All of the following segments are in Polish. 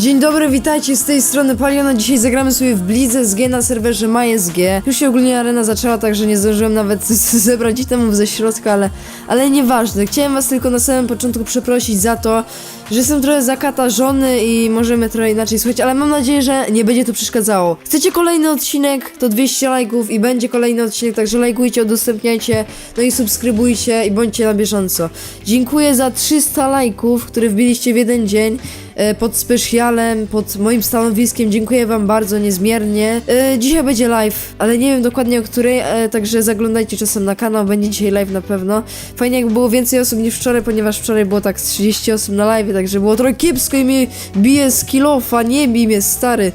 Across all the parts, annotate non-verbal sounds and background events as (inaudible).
Dzień dobry, witajcie z tej strony Paliona. Dzisiaj zagramy sobie w Blizę SG na serwerze MySG. Już się ogólnie arena zaczęła, także nie zdążyłem nawet (laughs) zebrać itemów ze środka, ale, ale nieważne. Chciałem was tylko na samym początku przeprosić za to, że jestem trochę zakatarzony i możemy trochę inaczej słuchać, ale mam nadzieję, że nie będzie to przeszkadzało. Chcecie kolejny odcinek? To 200 lajków i będzie kolejny odcinek, także lajkujcie, udostępniajcie, no i subskrybujcie i bądźcie na bieżąco. Dziękuję za 300 lajków, które wbiliście w jeden dzień e, pod specjalem, pod moim stanowiskiem. Dziękuję wam bardzo niezmiernie. E, Dzisiaj będzie live, ale nie wiem dokładnie o której, e, także zaglądajcie czasem na kanał, będzie dzisiaj live na pewno. Fajnie jakby było więcej osób niż wczoraj, ponieważ wczoraj było tak z 30 osób na live, także było trochę kiepsko i mnie bije z kilofa, nie bij mnie stary.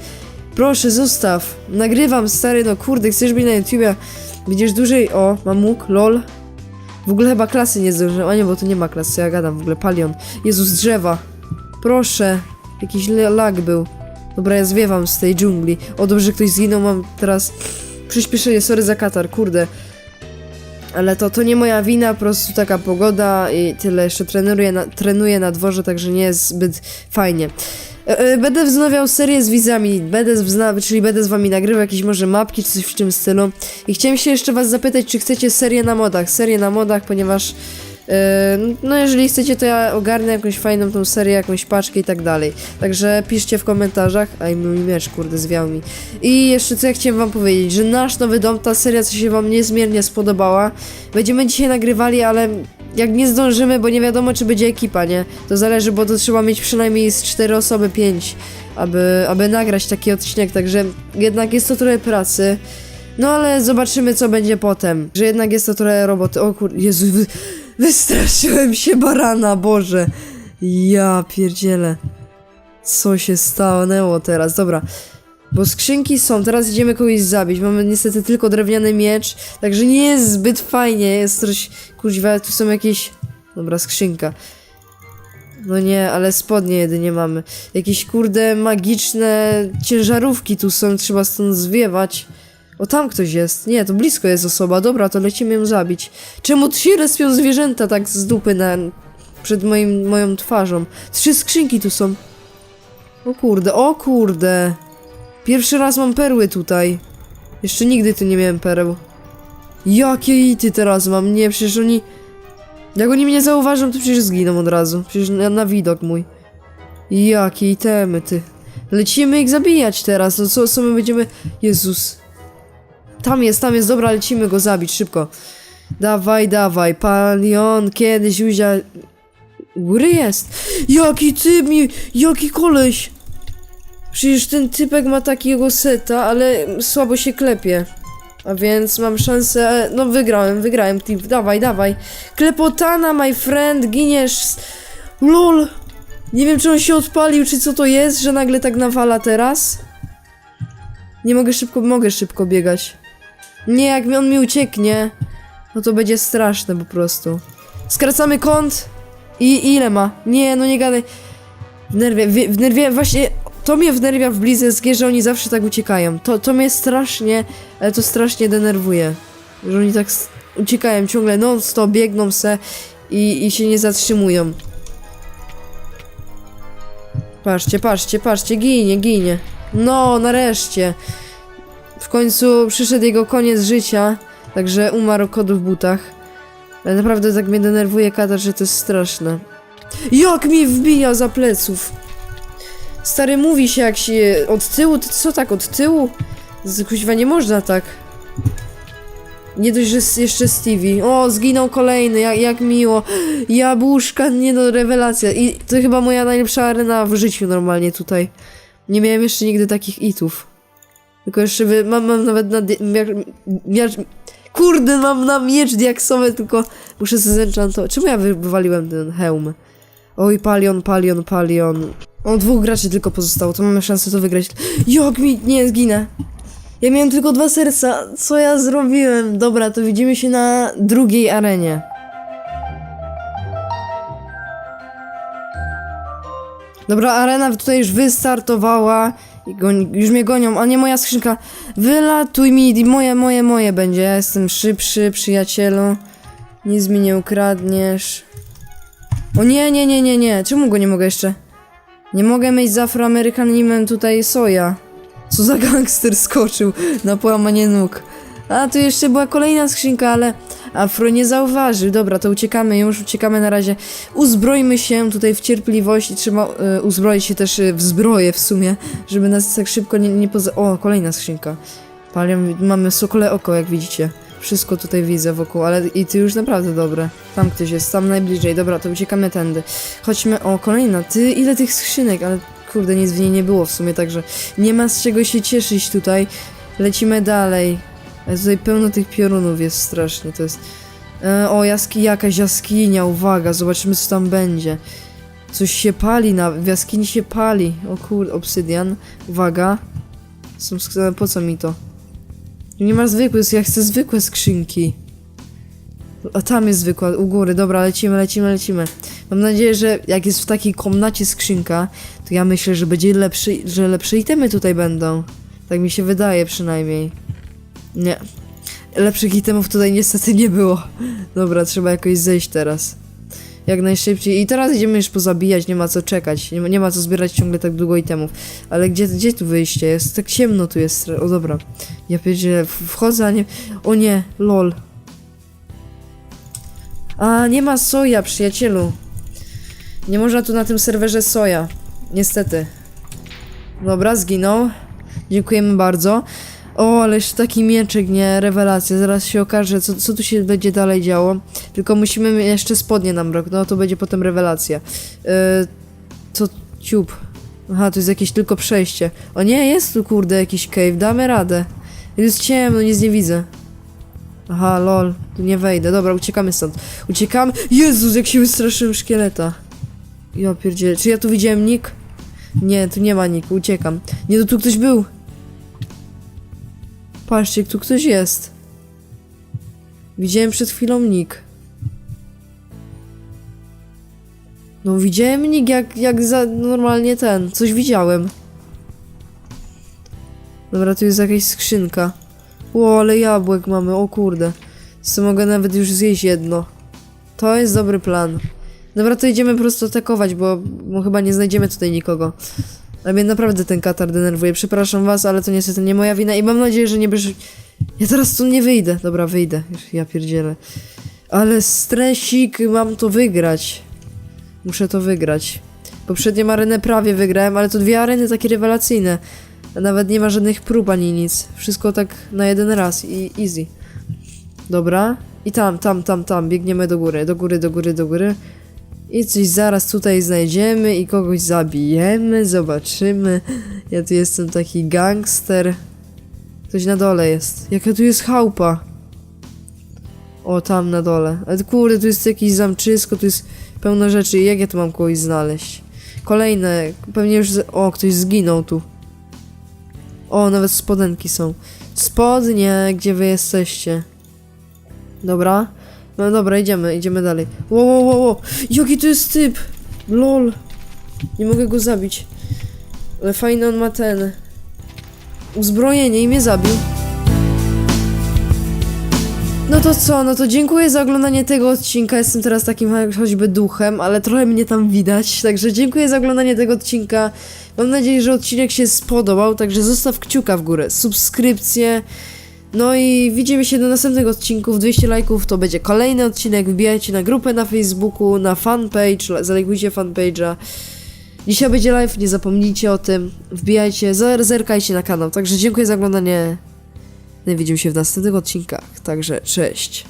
Proszę, zostaw. Nagrywam, stary, no kurde, chcesz być na YouTubie. Będziesz dłużej... O, mam łuk, lol. W ogóle chyba klasy nie zdążyłem. A nie, bo tu nie ma klasy, ja gadam w ogóle. Palion. Jezus, drzewa. Proszę. Jakiś lag był. Dobra, ja zwiewam z tej dżungli. O, dobrze, ktoś zginął, mam teraz przyspieszenie. Sorry za katar, kurde. Ale to, to nie moja wina, po prostu taka pogoda i tyle. Jeszcze trenuję na, trenuję na dworze, także nie jest zbyt fajnie. E, e, Będę wznawiał serię z widzami, będę wznawiał, czyli będę z wami nagrywał jakieś może mapki czy coś w tym stylu. I chciałem się jeszcze was zapytać, czy chcecie serię na modach, serię na modach, ponieważ no jeżeli chcecie, to ja ogarnę jakąś fajną tą serię, jakąś paczkę i tak dalej. Także piszcie w komentarzach. Aj, mój miecz, kurde, zwiał mi. I jeszcze co ja chciałem wam powiedzieć, że nasz nowy dom, ta seria, co się wam niezmiernie spodobała. Będziemy dzisiaj nagrywali, ale jak nie zdążymy, bo nie wiadomo, czy będzie ekipa, nie? To zależy, bo to trzeba mieć przynajmniej z 4 osoby, 5, aby, aby nagrać taki odcinek, także jednak jest to trochę pracy. No ale zobaczymy, co będzie potem. Że jednak jest to trochę roboty. O kur... Jezu. Wystraszyłem się barana, Boże. Ja pierdzielę. Co się stanęło teraz? Dobra. Bo skrzynki są, teraz idziemy kogoś zabić. Mamy niestety tylko drewniany miecz, także nie jest zbyt fajnie. Jest coś. Kuźwa, tu są jakieś. Dobra, skrzynka. No nie, ale spodnie jedynie mamy. Jakieś kurde magiczne ciężarówki tu są, trzeba stąd zwiewać. O, tam ktoś jest. Nie, to blisko jest osoba. Dobra, to lecimy ją zabić. Czemu tu się respią zwierzęta tak z dupy na... przed moim, moją twarzą? Trzy skrzynki tu są. O kurde, o kurde. Pierwszy raz mam perły tutaj. Jeszcze nigdy tu nie miałem pereł. Jakie ity teraz mam? Nie, przecież oni... Jak oni mnie zauważą, to przecież zginą od razu. Przecież na, na widok mój. Jakie itemy, ty. Lecimy ich zabijać teraz. No co, co my będziemy... Jezus. Tam jest, tam jest. Dobra, lecimy go zabić, szybko. Dawaj, dawaj. Palion, kiedyś uzia... Góry jest. Jaki typ mi... Jaki koleś. Przecież ten typek ma takiego seta, ale słabo się klepie. A więc mam szansę. No wygrałem, wygrałem. Team. Dawaj, dawaj. Klepotana, my friend, giniesz. LOL. Nie wiem, czy on się odpalił, czy co to jest, że nagle tak nawala teraz. Nie mogę szybko, mogę szybko biegać. Nie, jak on mi ucieknie, no to będzie straszne po prostu. Skracamy kąt. I ile ma? Nie, no nie gadaj. W nerwie, w, w nerwie, właśnie to mnie wnerwia w Blizz SG, że oni zawsze tak uciekają. To, to mnie strasznie, ale to strasznie denerwuje. Że oni tak uciekają ciągle non-stop, biegną se i, i się nie zatrzymują. Patrzcie, patrzcie, patrzcie, ginie, ginie. No, nareszcie. W końcu przyszedł jego koniec życia, także umarł kot w butach. Ale naprawdę tak mnie denerwuje katar, że to jest straszne. Jak mi wbija za pleców! Stary, mówi się jak się od tyłu, to co tak, od tyłu? Kuźwa nie można tak. Nie dość, że jeszcze Stevie. O, zginął kolejny, jak, jak miło. Jabłuszka, nie no, rewelacja. I to chyba moja najlepsza arena w życiu normalnie tutaj. Nie miałem jeszcze nigdy takich itów. Tylko jeszcze wy, mam, mam nawet na... Miar, miar, kurde, mam na miecz diaksowy, tylko muszę sobie zenchantować. Czemu ja wy- wywaliłem ten hełm? Oj, palion, palion, palion. O, dwóch graczy tylko pozostało, to mamy szansę to wygrać. Jak mi... Nie, zginę. Ja miałem tylko dwa serca. Co ja zrobiłem? Dobra, to widzimy się na drugiej arenie. Dobra, arena tutaj już wystartowała. Goń, już mnie gonią, a nie moja skrzynka. Wylatuj mi, moje, moje, moje będzie. Ja jestem szybszy, przyjacielu. Nic mi nie ukradniesz. O nie, nie, nie, nie, nie. Czemu go nie mogę jeszcze? Nie mogę mieć z afroamerykaninem tutaj soja. Co za (laughs) gangster skoczył na połamanie nóg. A, tu jeszcze była kolejna skrzynka, ale Afro nie zauważył. Dobra, to uciekamy, już uciekamy na razie. Uzbrojmy się tutaj w cierpliwość i trzeba e, uzbroić się też e, w zbroję w sumie, żeby nas tak szybko nie, nie poza... O, kolejna skrzynka. Palią, mamy sokole oko, jak widzicie. Wszystko tutaj widzę wokół, ale i ty już naprawdę dobre. Tam ktoś jest, tam najbliżej. Dobra, to uciekamy tędy. Chodźmy, o, kolejna. Ty, ile tych skrzynek, ale kurde, nic w niej nie było w sumie, także nie ma z czego się cieszyć tutaj. Lecimy dalej. Ale tutaj pełno tych piorunów jest strasznie, to jest... E, o, jaski, jakaś jaskinia, uwaga, zobaczymy co tam będzie. Coś się pali, na, w jaskini się pali. O kur, obsydian, uwaga. Są, sk- po co mi to? Nie ma zwykłych, ja chcę zwykłe skrzynki. A tam jest zwykła, u góry, dobra, lecimy, lecimy, lecimy. Mam nadzieję, że jak jest w takiej komnacie skrzynka, to ja myślę, że będzie lepszy, że lepsze itemy tutaj będą. Tak mi się wydaje przynajmniej. Nie. Lepszych itemów tutaj niestety nie było. Dobra, trzeba jakoś zejść teraz. Jak najszybciej. I teraz idziemy już pozabijać, nie ma co czekać. Nie ma, nie ma co zbierać ciągle tak długo itemów. Ale gdzie, gdzie tu wyjście jest? Tak ciemno tu jest. O dobra. Ja pierdzielę, wchodzę, a nie... O nie, lol. A, nie ma soja, przyjacielu. Nie można tu na tym serwerze soja. Niestety. Dobra, zginął. Dziękujemy bardzo. O, ależ taki mieczek, nie? Rewelacja. Zaraz się okaże, co, co tu się będzie dalej działo. Tylko musimy jeszcze spodnie nam rok. No to będzie potem rewelacja. Yy, co ciup. Aha, to jest jakieś tylko przejście. O nie, jest tu kurde jakiś cave. Damy radę. Jest ciemno, nic nie widzę. Aha, lol. Tu nie wejdę. Dobra, uciekamy stąd. Uciekamy. Jezus, jak się wystraszyłem szkieleta. Ja pierdzielę. Czy ja tu widziałem nick? Nie, tu nie ma nick. Uciekam. Nie, to tu ktoś był. Patrzcie, tu ktoś jest. Widziałem przed chwilą nick. No widziałem nick jak, jak za normalnie ten. Coś widziałem. Dobra, tu jest jakaś skrzynka. O, ale jabłek mamy, o kurde. Co mogę nawet już zjeść jedno. To jest dobry plan. Dobra, to idziemy po prostu atakować, bo, bo chyba nie znajdziemy tutaj nikogo. Ale mnie naprawdę ten katar denerwuje. Przepraszam was, ale to niestety nie moja wina i mam nadzieję, że nie będziesz... Ja teraz tu nie wyjdę. Dobra, wyjdę. Ja pierdzielę. Ale stresik, mam to wygrać. Muszę to wygrać. Poprzednią arenę prawie wygrałem, ale to dwie areny takie rewelacyjne. A Nawet nie ma żadnych prób ani nic. Wszystko tak na jeden raz i easy. Dobra. I tam, tam, tam, tam. Biegniemy do góry, do góry, do góry, do góry. I coś zaraz tutaj znajdziemy i kogoś zabijemy, zobaczymy. Ja tu jestem taki gangster. Ktoś na dole jest. Jaka tu jest chałupa? O, tam na dole. Ale kurde, tu jest jakieś zamczysko, tu jest pełno rzeczy. Jak ja tu mam kogoś znaleźć? Kolejne. Pewnie już... O, ktoś zginął tu. O, nawet spodenki są. Spodnie, gdzie wy jesteście? Dobra. No dobra, idziemy, idziemy dalej. Wow, wow, wow, wow. Jaki to jest typ? Lol. Nie mogę go zabić. Ale fajny on ma ten... Uzbrojenie i mnie zabił. No to co, no to dziękuję za oglądanie tego odcinka. Jestem teraz takim choćby duchem, ale trochę mnie tam widać. Także dziękuję za oglądanie tego odcinka. Mam nadzieję, że odcinek się spodobał, także zostaw kciuka w górę, subskrypcję. No i widzimy się do następnych odcinków. 200 lajków to będzie kolejny odcinek. Wbijajcie na grupę na Facebooku, na fanpage, la- zalajkujcie fanpage'a. Dzisiaj będzie live, nie zapomnijcie o tym. Wbijajcie, zer- zerkajcie na kanał. Także dziękuję za oglądanie. No widzimy się w następnych odcinkach. Także cześć.